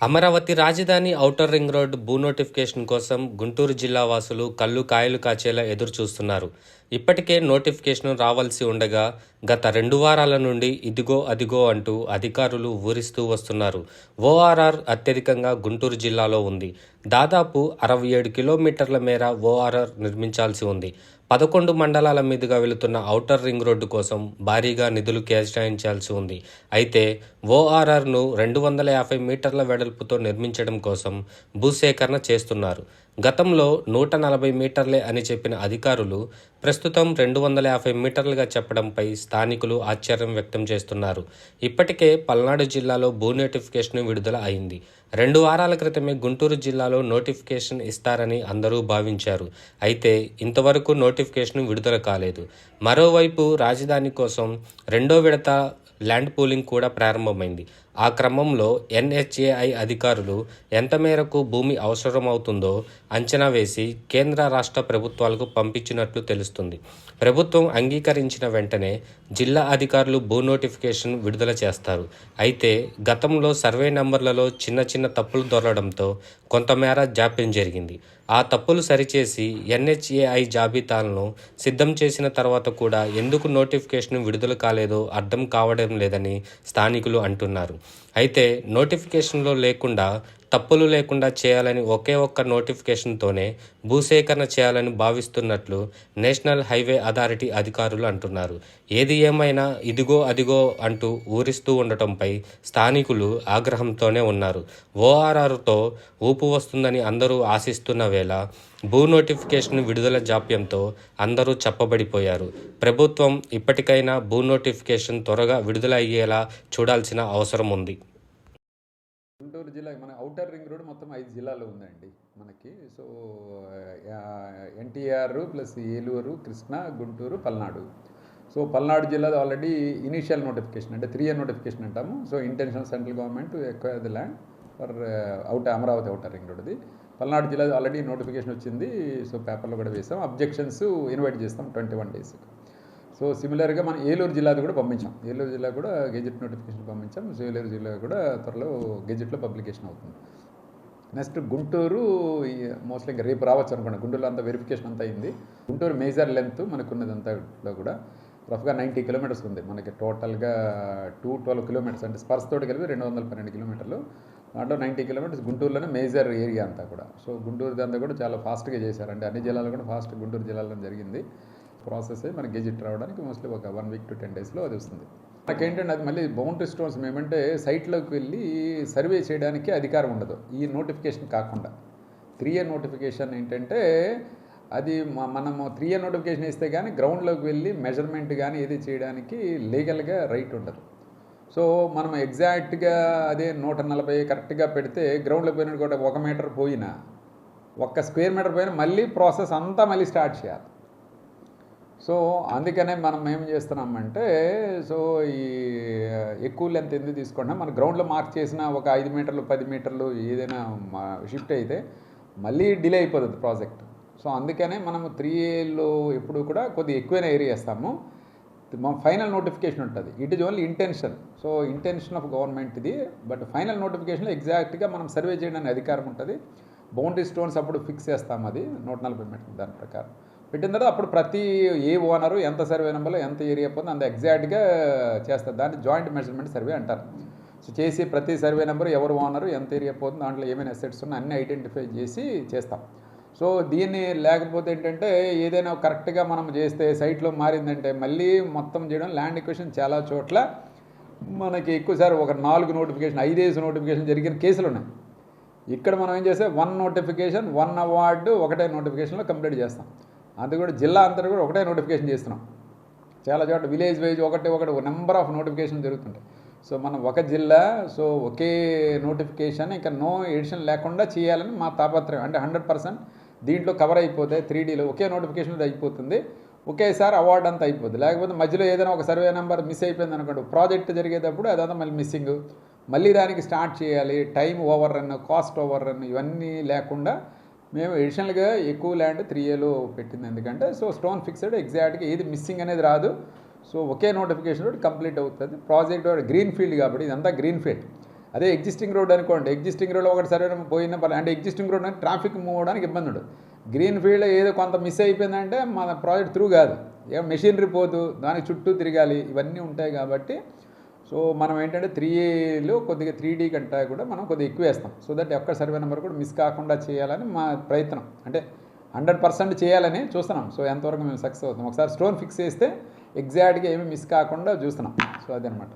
అమరావతి రాజధాని outer ring road భూ notification కోసం గుంటూరు జిల్లా వాసులు కళ్ళు కాయలు కాచేలా ఎదురు చూస్తున్నారు ఇప్పటికే నోటిఫికేషన్ రావాల్సి ఉండగా గత రెండు వారాల నుండి ఇదిగో అదిగో అంటూ అధికారులు ఊరిస్తూ వస్తున్నారు. ఓఆర్ఆర్ అత్యధికంగా గుంటూరు జిల్లాలో ఉంది. దాదాపు అరవై ఏడు కిలోమీటర్ల మేర ఓఆర్ఆర్ నిర్మించాల్సి ఉంది. పదకొండు మండలాల మీదుగా వెళుతున్న ఔటర్ రింగ్ రోడ్డు కోసం భారీగా నిధులు కేటాయించాల్సి ఉంది. అయితే ఓఆర్ఆర్ను రెండు వందల యాభై మీటర్ల వెడల్పుతో నిర్మించడం కోసం భూసేకరణ చేస్తున్నారు. గతంలో నూట నలభై మీటర్లే అని చెప్పిన అధికారులు ప్రస్తుతం రెండు వందల యాభై మీటర్లుగా చెప్పడంపై స్థానికులు ఆశ్చర్యం వ్యక్తం చేస్తున్నారు. ఇప్పటికే పల్నాడు జిల్లాలో భూ నోటిఫికేషన్ విడుదల అయింది. రెండు వారాల క్రితమే గుంటూరు జిల్లాలో నోటిఫికేషన్ ఇస్తారని అందరూ భావించారు. అయితే ఇంతవరకు నోటిఫికేషన్ విడుదల కాలేదు. మరోవైపు రాజధాని కోసం రెండో విడత ల్యాండ్ పూలింగ్ కూడా ప్రారంభమైంది. ఆ క్రమంలో ఎన్హెచ్ఏఐ అధికారులు ఎంత మేరకు భూమి అవసరమవుతుందో అంచనా వేసి కేంద్ర రాష్ట్ర ప్రభుత్వాలకు పంపించినట్లు తెలుస్తుంది. ప్రభుత్వం అంగీకరించిన వెంటనే జిల్లా అధికారులు భూ నోటిఫికేషన్ విడుదల చేస్తారు. అయితే గతంలో సర్వే నంబర్లలో చిన్న చిన్న తప్పులు దొరలడంతో కొంతమేర జాప్యం జరిగింది. ఆ తప్పులు సరిచేసి ఎన్హెచ్ఏఐ జాబితాలను సిద్ధం చేసిన తర్వాత కూడా ఎందుకు నోటిఫికేషన్ విడుదల కాలేదో అర్థం కావడం లేదని స్థానికులు అంటున్నారు. అయితే నోటిఫికేషన్లో లేకుండా తప్పులు లేకుండా చేయాలని ఒకే ఒక్క నోటిఫికేషన్తోనే భూసేకరణ చేయాలని భావిస్తున్నట్లు నేషనల్ హైవే అథారిటీ అధికారులు అంటున్నారు. ఏది ఏమైనా ఇదిగో అదిగో అంటూ ఊరిస్తూ ఉండటంపై స్థానికులు ఆగ్రహంతోనే ఉన్నారు. ఓఆర్ఆర్తో ఊపు వస్తుందని అందరూ ఆశిస్తున్న వేళ భూ నోటిఫికేషన్ విడుదల జాప్యంతో అందరూ చెప్పబడిపోయారు. ప్రభుత్వం ఇప్పటికైనా భూ నోటిఫికేషన్ త్వరగా విడుదల అయ్యేలా చూడాల్సిన అవసరం ఉంది. గుంటూరు జిల్లా మన అవుటర్ రింగ్ రోడ్ మొత్తం ఐదు జిల్లాలో ఉందండి మనకి. So NTR plus Eluru Krishna Guntur Palnadu. So Palnadu జిల్లాలో ఆల్రెడీ ఇనీషియల్ నోటిఫికేషన్ అంటే త్రీ ఇయర్ నోటిఫికేషన్ అంటాము. So intention central government acquire the land for out Amaravati outer ring రోడ్ది. Palnadu జిల్లా ఆల్రెడీ నోటిఫికేషన్ వచ్చింది. సో పేపర్లో కూడా వేసాం. అబ్జెక్షన్స్ ఇన్వైట్ చేస్తాం twenty one days so సిమిలర్గా మనం ఏలూరు జిల్లాది కూడా పంపించాం. ఏలూరు జిల్లా కూడా గెజెట్ నోటిఫికేషన్ పంపించాం. సో ఏలూరు జిల్లా కూడా త్వరలో గెజెట్లో పబ్లికేషన్ అవుతుంది. నెక్స్ట్ గుంటూరు మోస్ట్లీ ఇంకా రేపు రావచ్చు అనుకోండి. గుంటూరులో అంతా వెరిఫికేషన్ అంతా అయింది. గుంటూరు మేజర్ లెంత్ మనకున్నదంతాలో కూడా రఫ్గా నైంటీ కిలోమీటర్స్ ఉంది. మనకి టోటల్గా టూ ట్వెల్వ్ కిలోమీటర్స్ అంటే స్పర్స్ తోటి కలిపి రెండు వందల పన్నెండు కిలోమీటర్లు దాంట్లో నైంటీ కిలోమీటర్స్ గుంటూరులోనే మేజర్ ఏరియా అంతా కూడా. సో గుంటూరు అంతా కూడా చాలా ఫాస్ట్గా చేశారు. అంటే అన్ని జిల్లాలు కూడా ఫాస్ట్ గుంటూరు జిల్లాలో జరిగింది. ప్రాసెస్ అయ్యి మనకి గెజిట్ రావడానికి మోస్ట్లీ ఒక వన్ వీక్ టు టెన్ డేస్లో అది వస్తుంది. నాకేంటంటే అది మళ్ళీ బౌండరీ స్టోన్స్ మేమంటే సైట్లోకి వెళ్ళి సర్వే చేయడానికి అధికారం ఉండదు. ఈ నోటిఫికేషన్ కాకుండా. త్రీ ఇయర్ నోటిఫికేషన్ ఏంటంటే అది మనము త్రీ ఇయర్ నోటిఫికేషన్ ఇస్తే కానీ గ్రౌండ్లోకి వెళ్ళి మెజర్మెంట్ కానీ ఏది చేయడానికి లీగల్గా రైట్ ఉండదు. సో మనం ఎగ్జాక్ట్గా అదే నూట నలభై కరెక్ట్గా పెడితే గ్రౌండ్లోకి పోయినట్టు కూడా ఒక మీటర్ పోయినా ఒక్క స్క్వేర్ మీటర్ పోయినా మళ్ళీ ప్రాసెస్ అంతా మళ్ళీ స్టార్ట్ చేయాలి. సో అందుకనే మనం ఏం చేస్తున్నామంటే సో ఈ ఎక్కువ లెంత్ ఎందుకు తీసుకుంటున్నాం మన గ్రౌండ్లో మార్క్ చేసిన ఒక ఐదు మీటర్లు పది మీటర్లు ఏదైనా షిఫ్ట్ అయితే మళ్ళీ డిలే అయిపోతుంది ప్రాజెక్ట్ సో అందుకనే మనం త్రీ ఏలో ఎప్పుడు కూడా కొద్దిగా ఎక్కువైన ఏరియా వేస్తాము. మా ఫైనల్ నోటిఫికేషన్ ఉంటుంది. It is only intention so intention of government ఇది బట్ ఫైనల్ నోటిఫికేషన్లో ఎగ్జాక్ట్గా మనం సర్వే చేయడానికి అధికారం ఉంటుంది. బౌండరీ స్టోన్స్ అప్పుడు ఫిక్స్ చేస్తాం అది. నూట నలభై మీటర్లు దాని ప్రకారం. పెట్టిన తర్వాత అప్పుడు ప్రతి ఏ ఓనరు ఎంత సర్వే నెంబర్లో ఎంత ఏరియా పోతుందో అంత ఎగ్జాక్ట్గా చేస్తారు. దాన్ని జాయింట్ మెజర్మెంట్ సర్వే అంటారు. సో చేసి ప్రతి సర్వే నెంబర్ ఎవరు ఓనరు ఎంత ఏరియా పోతుందో దాంట్లో ఏమైనా అసెట్స్ ఉన్నా అన్నీ ఐడెంటిఫై చేసి చేస్తాం. సో దీన్ని లేకపోతే ఏంటంటే ఏదైనా కరెక్ట్గా మనం చేస్తే సైట్లో మారిందంటే మళ్ళీ మొత్తం చేయడం ల్యాండ్ ఎక్వేషన్ చాలా చోట్ల మనకి ఎక్కువసారి ఒక నాలుగు నోటిఫికేషన్ ఐదేసి నోటిఫికేషన్ జరిగిన కేసులు ఉన్నాయి. ఇక్కడ మనం ఏం చేస్తే వన్ నోటిఫికేషన్ వన్ అవార్డు ఒకటే నోటిఫికేషన్లో కంప్లీట్ చేస్తాం. అది కూడా జిల్లా అంతా కూడా ఒకటే నోటిఫికేషన్ చేస్తున్నాం. చాలా చోట్ల విలేజ్ వైజ్ ఒకటి ఒకటి నెంబర్ ఆఫ్ నోటిఫికేషన్ జరుగుతుంటాయి. సో మనం ఒక జిల్లా సో ఒకే నోటిఫికేషన్ ఇంకా నో ఎడిషన్ లేకుండా చేయాలని మా తాపత్రయం. అంటే హండ్రెడ్ పర్సెంట్ దీంట్లో కవర్ అయిపోతే త్రీ డీలో ఒకే నోటిఫికేషన్ అయిపోతుంది. ఒకేసారి అవార్డు అంతా అయిపోతుంది లేకపోతే మధ్యలో ఏదైనా ఒక సర్వే నెంబర్ మిస్ అయిపోయింది అనుకోండి ప్రాజెక్ట్ జరిగేటప్పుడు అదంతా మళ్ళీ మిస్సింగ్ మళ్ళీ దానికి స్టార్ట్ చేయాలి. Time over run cost over run ఇవన్నీ లేకుండా మేము ఎడిషనల్గా ఎక్కువ ల్యాండ్ త్రీ ఏలో పెట్టింది. ఎందుకంటే సో స్టోన్ ఫిక్స్డ్ ఎగ్జాక్ట్గా ఏది మిస్సింగ్ అనేది రాదు. సో ఒకే నోటిఫికేషన్ తోటి కంప్లీట్ అవుతుంది. ప్రాజెక్ట్ గ్రీన్ ఫీల్డ్ కాబట్టి ఇదంతా గ్రీన్ ఫీల్డ్ అదే ఎగ్జిస్టింగ్ రోడ్ అనుకోండి. ఎగ్జిస్టింగ్ రోడ్లో ఒకటి సరైన పోయిన పర్లే- అంటే ఎగ్జిస్టింగ్ రోడ్ అంటే ట్రాఫిక్ మూవ్ అవడానికి ఇబ్బంది ఉండదు. గ్రీన్ ఫీల్డ్ ఏదో కొంత మిస్ అయిపోయిందంటే మన ప్రాజెక్ట్ త్రూ కాదు. ఏ మెషినరీ పోదు. దానికి చుట్టూ తిరగాలి. ఇవన్నీ ఉంటాయి కాబట్టి సో మనం ఏంటంటే త్రీ ఏలో కొద్దిగా త్రీ డీ కంటే కూడా మనం కొద్దిగా ఎక్కువ వేస్తాం. సో దట్ ఒక్క సర్వే నెంబర్ కూడా మిస్ కాకుండా చేయాలని మా ప్రయత్నం. అంటే హండ్రెడ్ పర్సెంట్ చేయాలని చూస్తున్నాం. సో ఎంతవరకు మేము సక్సెస్ అవుతాం ఒకసారి స్టోన్ ఫిక్స్ చేస్తే ఎగ్జాక్ట్గా ఏమి మిస్ కాకుండా చూస్తున్నాం. సో అదనమాట